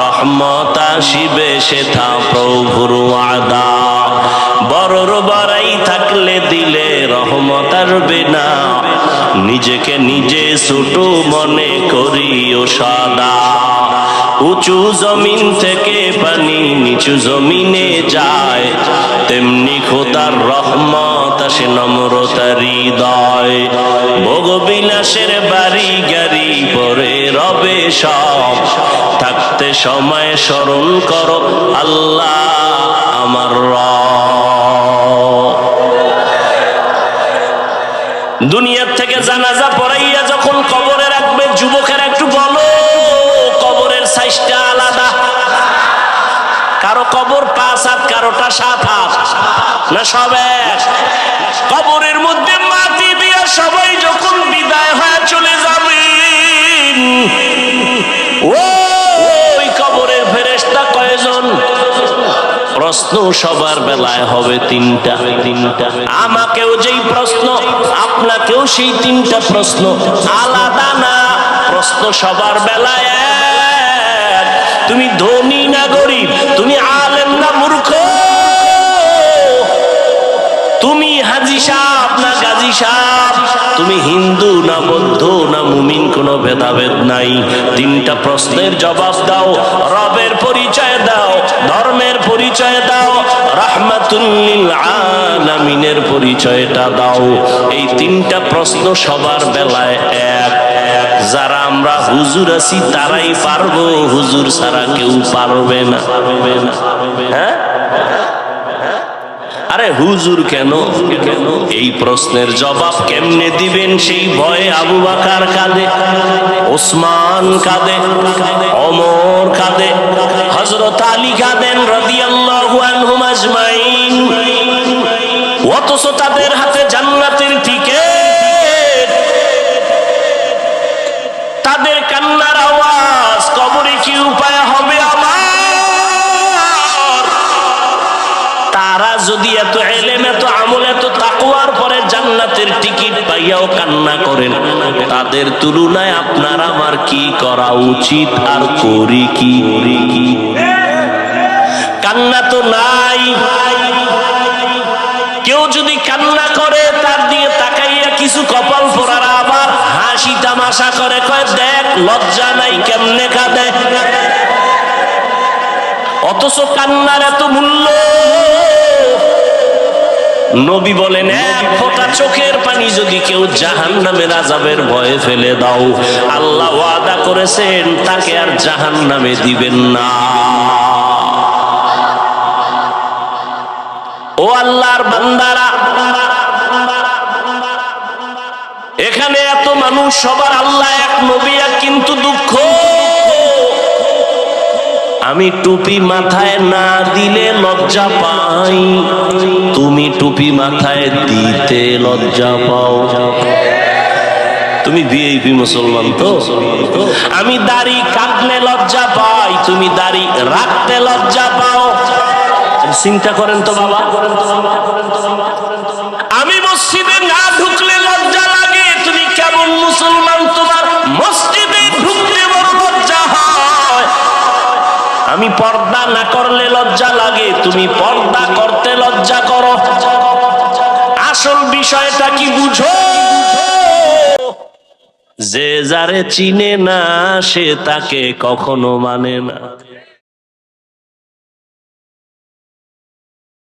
রহমত আসিবে সেথা প্রভুর আদা বড়র বাড়াই থাকলে দিলে রহমত আসবে না। নিজেকে নিজে ছোট মনে করিও সাদা। উঁচু জমিন থেকে পানি নিচু জমিনে যায়। তেমনি খোদার রহমত আসে নম্রতার হৃদয়। ভোগবিলাসের বাড়ি গাড়ি পরে রবে সব। থাকতে সময় স্মরণ করো, আল্লাহ আমার দুনিয়ার থেকে জানাজা পড়াইয়া যখন কবরে রাখবে, যুবকের একটু বলো, কবরের সাইজটা আলাদা? কারও কবর পাঁচ হাত, কারোটা সাত হাত, না সব কবরের মধ্যে মাটি দিয়া সবাই যখন বিদায় হয়ে চলে যাবেন প্রশ্ন সবার বেলায় হবে তিনটা। তিনটা আমাকেও যেই প্রশ্ন, আপনাকেও সেই তিনটা প্রশ্ন। আলাদা না, প্রশ্ন সবার বেলায় তুমি ধনী না গরিব, তুমি আলেম না মূর্খ। তুমি হাজি সাহ না গাজী সাহ তুমি হিন্দু না বৌদ্ধ না মুমিন, কোনো ভেদাভেদ নাই। তিনটা প্রশ্নের জবাব দাও, রবের পরিচয় দাও। পরিচয় দাও। রাহমাতুল্লিল আলামিনের পরিচয়টা দাও। এই তিনটা প্রশ্ন সবার বেলায় এক যারা আমরা হুজুর আছি, তারাই পারব। হুজুর ছাড়া কেউ পারবে না পারবে না। হ্যাঁ? আরে হুজুর কেন? এই প্রশ্নের জবাব কেমনে দিবেন সেই ভয়ে আবু বাকার কাঁদে, ওসমান কাঁদে, অমর কাঁদে হজরত আলী কাঁদেন রাদিয়াল্লাহু আনহুম আজমাইন। অথচ তাদের যদি এত এলেম, এত আমল, এত তাকুয়ার পরে জান্নাতের টিকিট পাইয়াও কান্না করেন, তাদের তুলনায় আপনার আমার কি করা উচিত আর করি কি? কান্না তো নাই। কেউ যদি কান্না করে, তার দিয়ে তাকাইয়া কিছু কপাল পরার আবার হাসি তামাশা করে, কয়, দেখ, লজ্জা নাই, কেমনে কাঁদে? অথচ কান্নার এত নবী বলেন, এক ফোঁটা চোখের পানি যদি কেউ জাহান নামের আজাবের ভয়ে ফেলে দাও, আল্লাহ ওয়াদা করেছেন, তাকে আর জাহান নামে দিবেন না। ও আল্লাহর বান্দারা, এখানে এত মানুষ, সবার আল্লাহ এক নবী, কিন্তু দুঃখ। আমি টুপি মাথায় না দিলে লজ্জা পাই। তুমি টুপি মাথায় দিতে লজ্জা পাও। তুমি ভিআইপি মুসলমান তো? আমি দাড়ি কাটলে লজ্জা পাই, তুমি দাড়ি রাখতে লজ্জা পাও। চিন্তা করেন তো বাবা। আমি মসজিদে না ঢুকলে লজ্জা লজ্জা লাগে, তুমি পর্দা করতে লজ্জা করো। আসল বিষয়টা কি বুঝো? যে যারে চিনে না, সে তাকে কখনো মানে না।